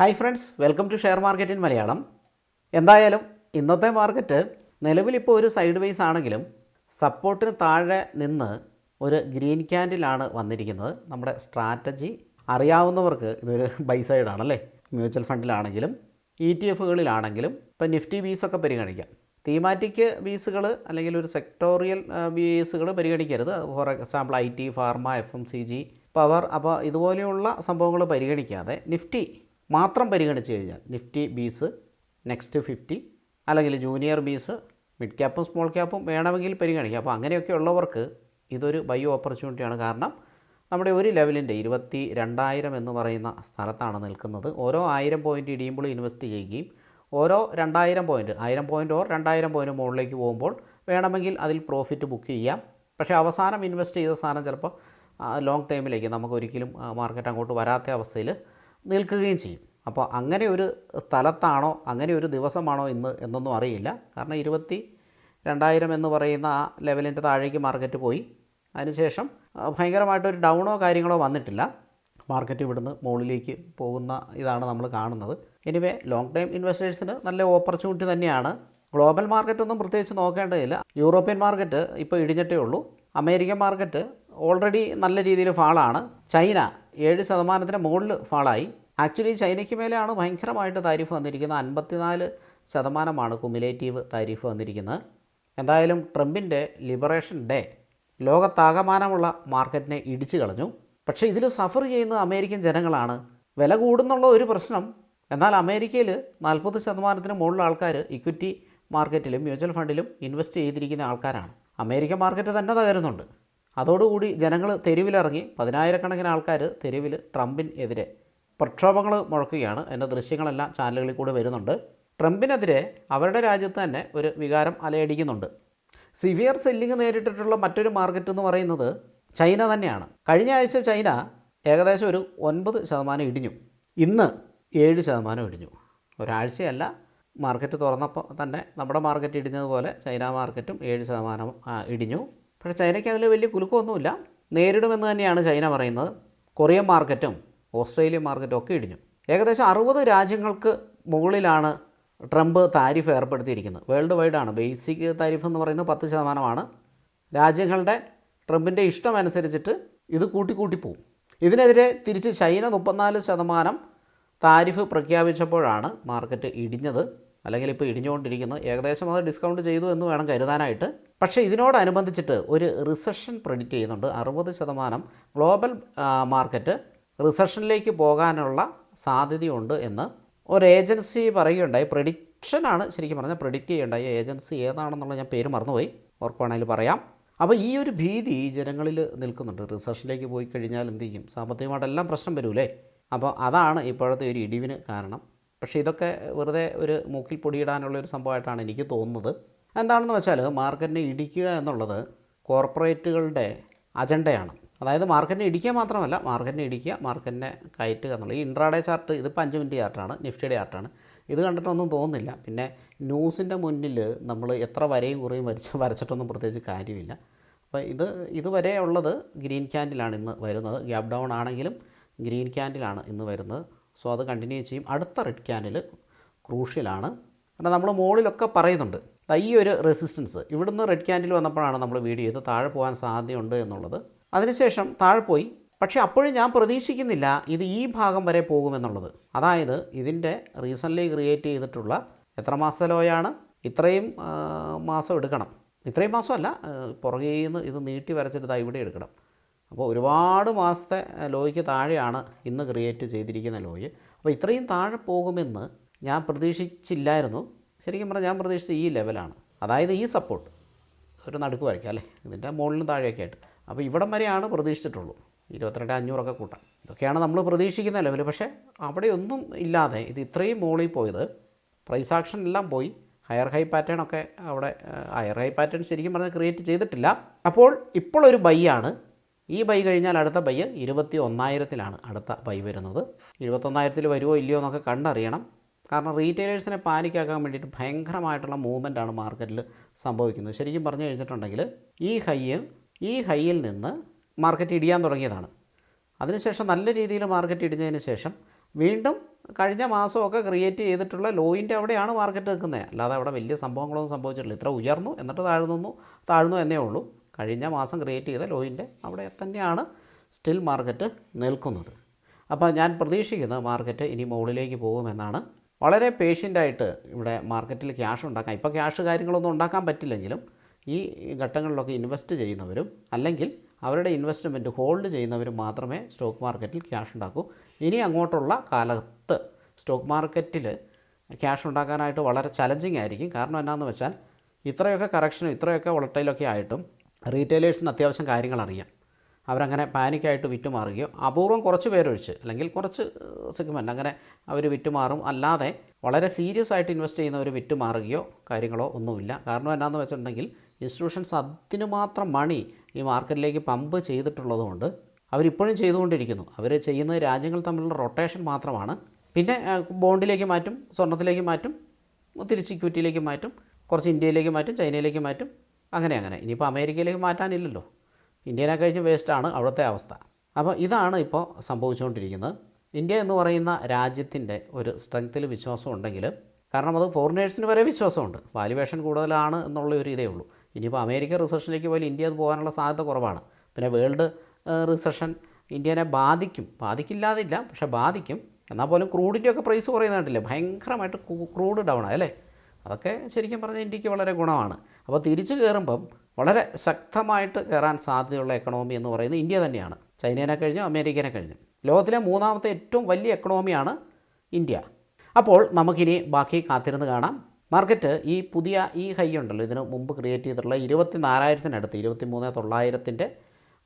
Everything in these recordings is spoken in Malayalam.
Hi friends welcome to share market in Malayalam എന്തായാലും ഇന്നത്തെ മാർക്കറ്റ് നിലവിലിപ്പോൾ ഒരു സൈഡ് വൈസ് ആണെങ്കിലും സപ്പോർട്ടിന് താഴെ നിന്ന് ഒരു ഗ്രീൻ ക്യാൻഡിലാണ് വന്നിരിക്കുന്നത്. നമ്മുടെ സ്ട്രാറ്റജി അറിയാവുന്നവർക്ക് ഇതൊരു ബൈ സൈഡാണല്ലേ മ്യൂച്വൽ ഫണ്ടിലാണെങ്കിലും ഇ ടി എഫുകളിലാണെങ്കിലും ഇപ്പം നിഫ്റ്റി ബീസൊക്കെ പരിഗണിക്കാം. തീമാറ്റിക് ബീസുകൾ അല്ലെങ്കിൽ ഒരു സെക്ടോറിയൽ ബീസുകൾ പരിഗണിക്കരുത്. For example I T pharma F M C G power അപ്പോൾ ഇതുപോലെയുള്ള സംഭവങ്ങൾ പരിഗണിക്കാതെ നിഫ്റ്റി മാത്രം പരിഗണിച്ച് കഴിഞ്ഞാൽ നിഫ്റ്റി ബീസ് നെക്സ്റ്റ് ഫിഫ്റ്റി അല്ലെങ്കിൽ ജൂനിയർ ബീസ് മിഡ് ക്യാപ്പും സ്മോൾ ക്യാപ്പും വേണമെങ്കിൽ പരിഗണിക്കാം. അപ്പോൾ അങ്ങനെയൊക്കെ ഉള്ളവർക്ക് ഇതൊരു ബൈ ഓപ്പർച്യൂണിറ്റിയാണ്. കാരണം നമ്മുടെ ഒരു ലെവലിന്റെ ഇരുപത്തി രണ്ടായിരം എന്ന് പറയുന്ന സ്ഥലത്താണ് നിൽക്കുന്നത്. ഓരോ ആയിരം പോയിന്റ് ഇടിയുമ്പോൾ ഇൻവെസ്റ്റ് ചെയ്യുകയും ഓരോ രണ്ടായിരം പോയിന്റ് ആയിരം പോയിന്റ് ഓർ രണ്ടായിരം പോയിന്റ് മുകളിലേക്ക് പോകുമ്പോൾ വേണമെങ്കിൽ അതിൽ പ്രോഫിറ്റ് ബുക്ക് ചെയ്യാം. പക്ഷേ അവസാനം ഇൻവെസ്റ്റ് ചെയ്ത സാധനം ചിലപ്പോൾ ലോങ് ടൈമിലേക്ക് നമുക്ക് ഒരിക്കലും മാർക്കറ്റ് അങ്ങോട്ട് വരാത്ത അവസ്ഥയിൽ നിൽക്കുകയും ചെയ്യും. അപ്പോൾ അങ്ങനെ ഒരു സ്ഥലത്താണോ അങ്ങനെ ഒരു ദിവസമാണോ ഇന്ന് എന്നൊന്നും അറിയില്ല. കാരണം ഇരുപത്തി രണ്ടായിരം എന്ന് പറയുന്ന ആ ലെവലിന്റെ താഴേക്ക് മാർക്കറ്റ് പോയി. അതിനുശേഷം ഭയങ്കരമായിട്ടൊരു ഡൗണോ കാര്യങ്ങളോ വന്നിട്ടില്ല. മാർക്കറ്റ് ഇവിടുന്ന് മുകളിലേക്ക് പോകുന്ന ഇതാണ് നമ്മൾ കാണുന്നത്. എനിവേ ലോങ് ടൈം ഇൻവെസ്റ്റേഴ്സിന് നല്ല ഓപ്പർച്യൂണിറ്റി തന്നെയാണ്. ഗ്ലോബൽ മാർക്കറ്റ് ഒന്നും പ്രത്യേകിച്ച് നോക്കേണ്ടതില്ല. യൂറോപ്യൻ മാർക്കറ്റ് ഇപ്പോൾ ഇടിഞ്ഞിട്ടേ ഉള്ളൂ. അമേരിക്കൻ മാർക്കറ്റ് ഓൾറെഡി നല്ല രീതിയിൽ ഫാളാണ് ചൈന ഏഴ് ശതമാനത്തിന് മുകളിൽ ഫാളായി ആക്ച്വലി ചൈനയ്ക്ക് മേലെയാണ് ഭയങ്കരമായിട്ട് താരിഫ് വന്നിരിക്കുന്നത്. അൻപത്തിനാല് ശതമാനമാണ് കുമുലേറ്റീവ് താരിഫ് വന്നിരിക്കുന്നത്. എന്തായാലും ട്രംപിന്റെ ലിബറേഷൻ ഡേ ലോകത്താകമാനമുള്ള മാർക്കറ്റിനെ ഇടിച്ചു കളഞ്ഞു. പക്ഷേ ഇതിൽ സഫർ ചെയ്യുന്ന അമേരിക്കൻ ജനങ്ങളാണ് വില കൂടുന്നുള്ള ഒരു പ്രശ്നം. എന്നാൽ അമേരിക്കയിൽ നാൽപ്പത് ശതമാനത്തിന് മുകളിൽ ആൾക്കാർ ഇക്വിറ്റി മാർക്കറ്റിലും മ്യൂച്വൽ ഫണ്ടിലും ഇൻവെസ്റ്റ് ചെയ്തിരിക്കുന്ന ആൾക്കാരാണ്. അമേരിക്കൻ മാർക്കറ്റ് തന്നെ തകരുന്നുണ്ട്. അതോടുകൂടി ജനങ്ങൾ തെരുവിലിറങ്ങി പതിനായിരക്കണക്കിന് ആൾക്കാർ തെരുവിൽ ട്രംപിനെതിരെ പ്രക്ഷോഭങ്ങൾ മുഴക്കുകയാണ്. എന്റെ ദൃശ്യങ്ങളെല്ലാം ചാനലുകളിൽ കൂടെ വരുന്നുണ്ട്. ട്രംപിനെതിരെ അവരുടെ രാജ്യത്ത് തന്നെ ഒരു വികാരം അലയടിക്കുന്നുണ്ട്. സിവിയർ സെല്ലിംഗ് നേരിട്ടിട്ടുള്ള മറ്റൊരു മാർക്കറ്റ് എന്ന് പറയുന്നത് ചൈന തന്നെയാണ്. കഴിഞ്ഞ ആഴ്ച ചൈന ഏകദേശം ഒരു ഒൻപത് ശതമാനം ഇടിഞ്ഞു. ഇന്ന് ഏഴ് ശതമാനം ഇടിഞ്ഞു. ഒരാഴ്ചയല്ല മാർക്കറ്റ് തുറന്നപ്പോൾ തന്നെ നമ്മുടെ മാർക്കറ്റ് ഇടിഞ്ഞതുപോലെ ചൈന മാർക്കറ്റും ഏഴ് ശതമാനം ഇടിഞ്ഞു. പക്ഷേ ചൈനയ്ക്ക് അതിൽ വലിയ കുലുക്കമൊന്നുമില്ല. നേരിടുമെന്ന് തന്നെയാണ് ചൈന പറയുന്നത്. കൊറിയൻ മാർക്കറ്റും ഓസ്ട്രേലിയൻ മാർക്കറ്റും ഒക്കെ ഇടിഞ്ഞു. ഏകദേശം അറുപത് രാജ്യങ്ങൾക്ക് മുകളിലാണ് ട്രംപ് താരിഫ് ഏർപ്പെടുത്തിയിരിക്കുന്നത്. വേൾഡ് വൈഡാണ് ബേസിക് താരിഫ് എന്ന് പറയുന്നത് പത്ത് ശതമാനമാണ്. രാജ്യങ്ങളുടെ ട്രംപിന്റെ ഇഷ്ടമനുസരിച്ചിട്ട് ഇത് കൂട്ടി കൂട്ടി പോകും ഇതിനെതിരെ തിരിച്ച് ചൈന മുപ്പത്തിനാല് ശതമാനം താരിഫ് പ്രഖ്യാപിച്ചപ്പോഴാണ് മാർക്കറ്റ് ഇടിഞ്ഞത്. അല്ലെങ്കിൽ ഇപ്പോൾ ഇടിഞ്ഞുകൊണ്ടിരിക്കുന്നത് ഏകദേശം അത് ഡിസ്കൗണ്ട് ചെയ്തു എന്ന് വേണം കരുതാനായിട്ട്. പക്ഷേ ഇതിനോടനുബന്ധിച്ചിട്ട് ഒരു റിസഷൻ പ്രെഡിക്റ്റ് ചെയ്യുന്നുണ്ട്. അറുപത് ശതമാനം ഗ്ലോബൽ മാർക്കറ്റ് റിസഷനിലേക്ക് പോകാനുള്ള സാധ്യതയുണ്ട് എന്ന് ഒരു ഏജൻസി പറയുകയുണ്ടായി. പ്രഡിക്ഷനാണ് ശരിക്കും പറഞ്ഞാൽ പ്രഡിക്റ്റ് ചെയ്യുകയുണ്ടായി. ഏജൻസി ഏതാണെന്നുള്ള ഞാൻ പേര് മറന്നുപോയി. ഓർക്കുവാണെങ്കിൽ പറയാം. അപ്പോൾ ഈ ഒരു ഭീതി ജനങ്ങളിൽ നിൽക്കുന്നുണ്ട്. റിസഷനിലേക്ക് പോയി കഴിഞ്ഞാൽ എന്ത് ചെയ്യും? സാമ്പത്തികമായിട്ടെല്ലാം പ്രശ്നം വരൂലേ അപ്പോൾ അതാണ് ഇപ്പോഴത്തെ ഒരു ഇടിവിന് കാരണം. പക്ഷേ ഇതൊക്കെ വെറുതെ ഒരു മൂക്കിൽ പൊടിയിടാനുള്ള ഒരു സംഭവമായിട്ടാണ് എനിക്ക് തോന്നുന്നത്. എന്താണെന്ന് വെച്ചാൽ മാർക്കറ്റിനെ ഇടിക്കുക എന്നുള്ളത് കോർപ്പറേറ്റുകളുടെ അജണ്ടയാണ് അതായത് മാർക്കറ്റിനെ ഇടിക്കുക മാത്രമല്ല മാർക്കറ്റിനെ ഇടിക്കുക മാർക്കറ്റിനെ കയറ്റുക എന്നുള്ളത് ഈ ഇൻട്രാഡേ ചാർട്ട് ഇതിപ്പോൾ അഞ്ച് മിനിറ്റ് ചാർട്ടാണ് നിഫ്റ്റിയുടെ ചാർട്ടാണ് ഇത് കണ്ടിട്ടൊന്നും തോന്നുന്നില്ല. പിന്നെ ന്യൂസിന്റെ മുന്നിൽ നമ്മൾ എത്ര വരെയും കുറയും വരച്ച് വരച്ചിട്ടൊന്നും പ്രത്യേകിച്ച് കാര്യമില്ല. അപ്പോൾ ഇത് ഇതുവരെ ഉള്ളത് ഗ്രീൻ ക്യാൻഡിലാണ് ഇന്ന് വരുന്നത്. ഗ്യാപ് ഡൗൺ ആണെങ്കിലും ഗ്രീൻ ക്യാൻഡിലാണ് ഇന്ന് വരുന്നത്. സോ അത് കണ്ടിന്യൂ ചെയ്യും. അടുത്ത റെഡ് ക്യാൻഡിൽ ക്രൂഷ്യലാണ് കാരണം നമ്മൾ മുകളിലൊക്കെ പറയുന്നുണ്ട്. ഈ ഒരു റെസിസ്റ്റൻസ് ഇവിടുന്ന് റെഡ് ക്യാൻഡിൽ വന്നപ്പോഴാണ് നമ്മൾ വീഡിയോ ചെയ്ത് താഴെ പോകാൻ സാധ്യതയുണ്ട് എന്നുള്ളത്. അതിനുശേഷം താഴെ പോയി. പക്ഷേ അപ്പോഴും ഞാൻ പ്രതീക്ഷിക്കുന്നില്ല ഇത് ഈ ഭാഗം വരെ പോകുമെന്നുള്ളത്. അതായത് ഇതിന്റെ റീസെന്റ്ലി ക്രിയേറ്റ് ചെയ്തിട്ടുള്ള എത്ര മാസത്തെ ലോയാണ് ഇത്രയും മാസം എടുക്കണം. ഇത്രയും മാസമല്ല പുറകെ നിന്ന് ഇത് നീട്ടി വരച്ചിട്ട് ഇവിടെ എടുക്കണം. അപ്പോൾ ഒരുപാട് മാസത്തെ ലോയ്ക്ക് താഴെയാണ് ഇന്ന് ക്രിയേറ്റ് ചെയ്തിരിക്കുന്ന ലോയ് അപ്പോൾ ഇത്രയും താഴെ പോകുമെന്ന് ഞാൻ പ്രതീക്ഷിച്ചില്ലായിരുന്നു. ശരിക്കും പറഞ്ഞാൽ ഞാൻ പ്രതീക്ഷിച്ച ഈ ലെവലാണ് അതായത് ഈ സപ്പോർട്ട് ഒരു നടുക്ക് വരയ്ക്കാം അല്ലേ? ഇതിന്റെ മുകളിലും താഴെയൊക്കെ ആയിട്ട്. അപ്പോൾ ഇവിടം വരെയാണ് പ്രതീക്ഷിച്ചിട്ടുള്ളൂ. ഇരുപത്തിരണ്ട് അഞ്ഞൂറൊക്കെ കൂട്ടാം. ഇതൊക്കെയാണ് നമ്മൾ പ്രതീക്ഷിക്കുന്ന ലെവൽ പക്ഷേ അവിടെ ഒന്നും ഇല്ലാതെ ഇത് ഇത്രയും മുകളിൽ പോയത് പ്രൈസ് ആക്ഷൻ എല്ലാം പോയി. ഹയർ ഹൈ പാറ്റേൺ ഒക്കെ അവിടെ ഹയർ ഹൈ പാറ്റേൺ ശരിക്കും പറഞ്ഞാൽ ക്രിയേറ്റ് ചെയ്തിട്ടില്ല. അപ്പോൾ ഇപ്പോൾ ഒരു ബൈ ആണ്. ഈ ബൈ കഴിഞ്ഞാൽ അടുത്ത ബൈ ഇരുപത്തി ഒന്നായിരത്തിലാണ് അടുത്ത ബൈ വരുന്നത്. ഇരുപത്തൊന്നായിരത്തിൽ വരുമോ ഇല്ലയോ എന്നൊക്കെ കണ്ടറിയണം. കാരണം റീറ്റെയിലേഴ്സിനെ പാനിക്കാക്കാൻ വേണ്ടിയിട്ട് ഭയങ്കരമായിട്ടുള്ള മൂവ്മെന്റാണ് മാർക്കറ്റിൽ സംഭവിക്കുന്നത്. ശരിക്കും പറഞ്ഞു കഴിഞ്ഞിട്ടുണ്ടെങ്കിൽ ഈ ഹൈ ഈ ഹൈയിൽ നിന്ന് മാർക്കറ്റ് ഇടിയാൻ തുടങ്ങിയതാണ്. അതിനുശേഷം നല്ല രീതിയിൽ മാർക്കറ്റ് ഇടിഞ്ഞതിന് ശേഷം വീണ്ടും കഴിഞ്ഞ മാസമൊക്കെ ക്രിയേറ്റ് ചെയ്തിട്ടുള്ള ലോയിന്റെ അവിടെയാണ് മാർക്കറ്റ് നിൽക്കുന്നത്. അല്ലാതെ അവിടെ വലിയ സംഭവങ്ങളൊന്നും സംഭവിച്ചിട്ടില്ല. ഇത്ര ഉയർന്നു എന്നിട്ട് താഴ്ന്നു താഴ്ന്നു എന്നേ ഉള്ളൂ. കഴിഞ്ഞ മാസം ക്രിയേറ്റ് ചെയ്ത ലോയിന്റെ അവിടെ തന്നെയാണ് സ്റ്റിൽ മാർക്കറ്റ് നിൽക്കുന്നത്. അപ്പോൾ ഞാൻ പ്രതീക്ഷിക്കുന്നത് മാർക്കറ്റ് ഇനി മുകളിലേക്ക് പോകുമെന്നാണ്. വളരെ പേഷ്യന്റായിട്ട് ഇവിടെ മാർക്കറ്റിൽ ക്യാഷ് ഉണ്ടാക്കാം. ഇപ്പോൾ ക്യാഷ് കാര്യങ്ങളൊന്നും ഉണ്ടാക്കാൻ പറ്റില്ലെങ്കിലും ഈ ഘട്ടങ്ങളിലൊക്കെ ഇൻവെസ്റ്റ് ചെയ്യുന്നവരും അല്ലെങ്കിൽ അവരുടെ ഇൻവെസ്റ്റ്മെന്റ് ഹോൾഡ് ചെയ്യുന്നവരും മാത്രമേ സ്റ്റോക്ക് മാർക്കറ്റിൽ ക്യാഷ് ഉണ്ടാക്കൂ. ഇനി അങ്ങോട്ടുള്ള കാലത്ത് സ്റ്റോക്ക് മാർക്കറ്റിൽ ക്യാഷ് ഉണ്ടാക്കാനായിട്ട് വളരെ ചലഞ്ചിങ് ആയിരിക്കും. കാരണം എന്നാന്ന് വെച്ചാൽ ഇത്രയൊക്കെ കറക്ഷനും ഇത്രയൊക്കെ വളട്ടയിലൊക്കെ ആയിട്ടും റീറ്റെയിലേഴ്സിന് അത്യാവശ്യം കാര്യങ്ങൾ അറിയാം. അവരങ്ങനെ പാനിക്കായിട്ട് വിറ്റുമാറുകയോ അപൂർവം കുറച്ച് പേരൊഴിച്ച് അല്ലെങ്കിൽ കുറച്ച് സെഗ്മെന്റ് അങ്ങനെ അവർ വിറ്റുമാറും. അല്ലാതെ വളരെ സീരിയസ് ആയിട്ട് ഇൻവെസ്റ്റ് ചെയ്യുന്നവർ വിറ്റുമാറുകയോ കാര്യങ്ങളോ ഒന്നുമില്ല. കാരണം എന്നാന്ന് വെച്ചിട്ടുണ്ടെങ്കിൽ ഇൻസ്റ്റിറ്റ്യൂഷൻസ് അതിന് മാത്രം മണി ഈ മാർക്കറ്റിലേക്ക് പമ്പ് ചെയ്തിട്ടുള്ളതുകൊണ്ട് അവരിപ്പോഴും ചെയ്തുകൊണ്ടിരിക്കുന്നു. അവർ ചെയ്യുന്നത് രാജ്യങ്ങൾ തമ്മിലുള്ള റൊട്ടേഷൻ മാത്രമാണ്. പിന്നെ ബോണ്ടിലേക്ക് മാറ്റും സ്വർണത്തിലേക്ക് മാറ്റും തിരിച്ച് ഇക്വിറ്റിയിലേക്ക് മാറ്റും കുറച്ച് ഇന്ത്യയിലേക്ക് മാറ്റും ചൈനയിലേക്ക് മാറ്റും അങ്ങനെ അങ്ങനെ. ഇനിയിപ്പോൾ അമേരിക്കയിലേക്ക് മാറ്റാനില്ലല്ലോ. ഇന്ത്യനെ കഴിഞ്ഞ് വേസ്റ്റാണ് അവിടുത്തെ അവസ്ഥ. അപ്പോൾ ഇതാണ് ഇപ്പോൾ സംഭവിച്ചുകൊണ്ടിരിക്കുന്നത്. ഇന്ത്യ എന്ന് പറയുന്ന രാജ്യത്തിന്റെ ഒരു സ്ട്രെങ്ത്തിൽ വിശ്വാസം ഉണ്ടെങ്കിൽ കാരണം അത് ഫോറിനേഴ്സിന് വരെ വിശ്വാസമുണ്ട്. വാല്യുവേഷൻ കൂടുതലാണ് എന്നുള്ള ഒരു ഇതേ ഉള്ളൂ. ഇനിയിപ്പോൾ അമേരിക്ക റിസഷനിലേക്ക് പോയാൽ ഇന്ത്യ അത് പോകാനുള്ള സാധ്യത കുറവാണ്. പിന്നെ വേൾഡ് റിസഷൻ ഇന്ത്യനെ ബാധിക്കും. ബാധിക്കില്ലാതില്ല പക്ഷെ ബാധിക്കും. എന്നാൽ പോലും ക്രൂഡിന്റെയൊക്കെ പ്രൈസ് കുറയുന്ന കണ്ടില്ലേ? ഭയങ്കരമായിട്ട് ക്രൂഡ് ഡൗൺ അല്ലേ? അതൊക്കെ ശരിക്കും പറഞ്ഞാൽ ഇന്ത്യയ്ക്ക് വളരെ ഗുണമാണ്. അപ്പോൾ തിരിച്ചു കയറുമ്പം വളരെ ശക്തമായിട്ട് കയറാൻ സാധ്യതയുള്ള എക്കണോമി എന്ന് പറയുന്നത് ഇന്ത്യ തന്നെയാണ്. ചൈനേനെ കഴിഞ്ഞു അമേരിക്കനെ കഴിഞ്ഞു. ലോകത്തിലെ മൂന്നാമത്തെ ഏറ്റവും വലിയ എക്കണോമിയാണ് ഇന്ത്യ. അപ്പോൾ നമുക്കിനി ബാക്കി കാത്തിരുന്ന് കാണാം. മാർക്കറ്റ് ഈ പുതിയ ഈ ഹൈ ഉണ്ടല്ലോ ഇതിന് മുമ്പ് ക്രിയേറ്റ് ചെയ്തിട്ടുള്ള ഇരുപത്തി നാലായിരത്തിനടുത്ത് ഇരുപത്തി മൂന്ന് തൊള്ളായിരത്തിന്റെ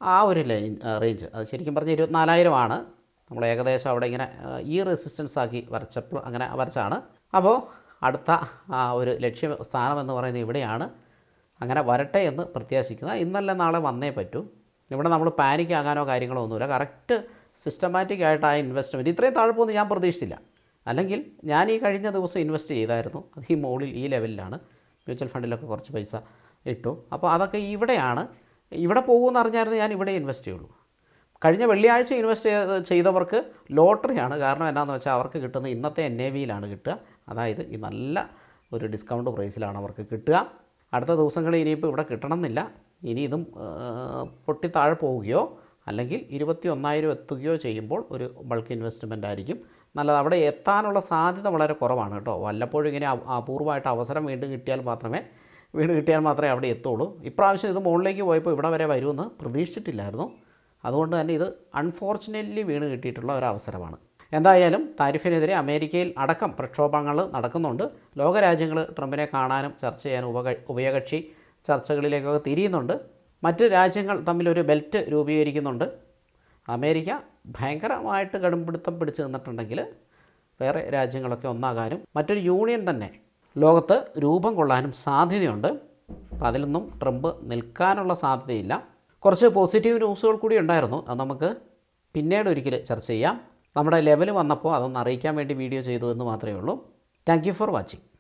ആ ഒരു ലൈൻ റേഞ്ച് അത് ശരിക്കും പറഞ്ഞാൽ ഇരുപത്തിനാലായിരമാണ്. നമ്മൾ ഏകദേശം അവിടെ ഇങ്ങനെ ഈ റെസിസ്റ്റൻസ് ആക്കി വരച്ചപ്പോൾ അങ്ങനെ വരച്ചാണ്. അപ്പോൾ അടുത്ത ഒരു ലക്ഷ്യ സ്ഥാനം എന്ന് പറയുന്നത് ഇവിടെയാണ്. അങ്ങനെ വരട്ടെ എന്ന് പ്രത്യാശിക്കുന്ന ഇന്നല്ല നാളെ വന്നേ പറ്റൂ. ഇവിടെ നമ്മൾ പാനിക് ആകാനോ കാര്യങ്ങളോ ഒന്നുമില്ല. കറക്റ്റ് സിസ്റ്റമാറ്റിക് ആയിട്ട് ആ ഇൻവെസ്റ്റ്മെന്റ് ഇത്രയും താഴെ പോകുന്നത് ഞാൻ പ്രതീക്ഷിച്ചില്ല. അല്ലെങ്കിൽ ഞാൻ ഈ കഴിഞ്ഞ ദിവസം ഇൻവെസ്റ്റ് ചെയ്തായിരുന്നു. അത് ഈ മുകളിൽ ഈ ലെവലിലാണ്. മ്യൂച്വൽ ഫണ്ടിലൊക്കെ കുറച്ച് പൈസ ഇട്ടു. അപ്പോൾ അതൊക്കെ ഇവിടെയാണ്. ഇവിടെ പോകുമെന്ന് അറിഞ്ഞായിരുന്നു ഞാൻ ഇവിടെ ഇൻവെസ്റ്റ് ചെയ്യുള്ളൂ. കഴിഞ്ഞ വെള്ളിയാഴ്ച ഇൻവെസ്റ്റ് ചെയ്ത ചെയ്തവർക്ക് ലോട്ടറിയാണ്. കാരണം എന്നാന്ന് വെച്ചാൽ അവർക്ക് കിട്ടുന്ന ഇന്നത്തെ എൻ എ വിയിലാണ് കിട്ടുക. അതായത് ഈ നല്ല ഒരു ഡിസ്കൗണ്ട് പ്രൈസിലാണ് അവർക്ക് കിട്ടുക. അടുത്ത ദിവസങ്ങളിൽ ഇനിയിപ്പോൾ ഇവിടെ കിട്ടണമെന്നില്ല. ഇനി ഇതും പൊട്ടി താഴെ പോവുകയോ അല്ലെങ്കിൽ ഇരുപത്തി ഒന്നായിരം എത്തുകയോ ചെയ്യുമ്പോൾ ഒരു ബൾക്ക് ഇൻവെസ്റ്റ്മെന്റ് ആയിരിക്കും. നല്ലത്. അവിടെ എത്താനുള്ള സാധ്യത വളരെ കുറവാണ് കേട്ടോ. വല്ലപ്പോഴും ഇങ്ങനെ അപൂർവമായിട്ട് അവസരം വീണ്ടും കിട്ടിയാൽ മാത്രമേ വീണ്ടും കിട്ടിയാൽ മാത്രമേ അവിടെ എത്തുള്ളൂ. ഇപ്രാവശ്യം ഇത് മുകളിലേക്ക് പോയപ്പോൾ ഇവിടെ വരെ വരുമെന്ന് പ്രതീക്ഷിച്ചിട്ടില്ലായിരുന്നു. അതുകൊണ്ട് തന്നെ ഇത് അൺഫോർച്ചുനേറ്റ്ലി വീണ് കിട്ടിയിട്ടുള്ള ഒരു അവസരമാണ്. എന്തായാലും താരിഫിനെതിരെ അമേരിക്കയിൽ അടക്കം പ്രക്ഷോഭങ്ങൾ നടക്കുന്നുണ്ട്. ലോകരാജ്യങ്ങൾ ട്രംപിനെ കാണാനും ചർച്ച ചെയ്യാനും ഉപക ഉഭയകക്ഷി ചർച്ചകളിലേക്കൊക്കെ തിരിയുന്നുണ്ട്. മറ്റ് രാജ്യങ്ങൾ തമ്മിലൊരു ബെൽറ്റ് രൂപീകരിക്കുന്നുണ്ട്. അമേരിക്ക ഭയങ്കരമായിട്ട് കടുംപിടുത്തം പിടിച്ചു നിന്നിട്ടുണ്ടെങ്കിൽ വേറെ രാജ്യങ്ങളൊക്കെ ഒന്നാകാനും മറ്റൊരു യൂണിയൻ തന്നെ ലോകത്ത് രൂപം കൊള്ളാനും സാധ്യതയുണ്ട്. അപ്പോൾ അതിലൊന്നും ട്രംപ് നിൽക്കാനുള്ള സാധ്യതയില്ല. കുറച്ച് പോസിറ്റീവ് ന്യൂസുകൾ കൂടി ഉണ്ടായിരുന്നു. അത് നമുക്ക് പിന്നീട് ഒരിക്കൽ ചർച്ച ചെയ്യാം. നമ്മുടെ ലെവൽ വന്നപ്പോൾ അതൊന്ന് അറിയിക്കാൻ വേണ്ടി വീഡിയോ ചെയ്തു എന്ന് മാത്രമേ ഉള്ളൂ. Thank for watching.